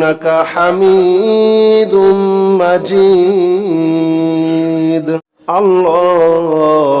إنك حميد مجيد. اللهم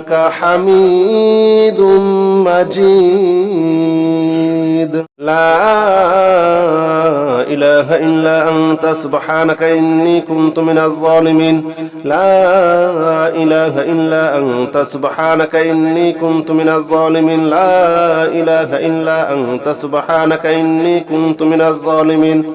إنك حميد مجيد. لا إله إلا أنت سبحانك إني كنت من الظالمين. لا إله إلا أنت سبحانك إني كنت من الظالمين. لا إله إلا أنت سبحانك إني كنت من الظالمين.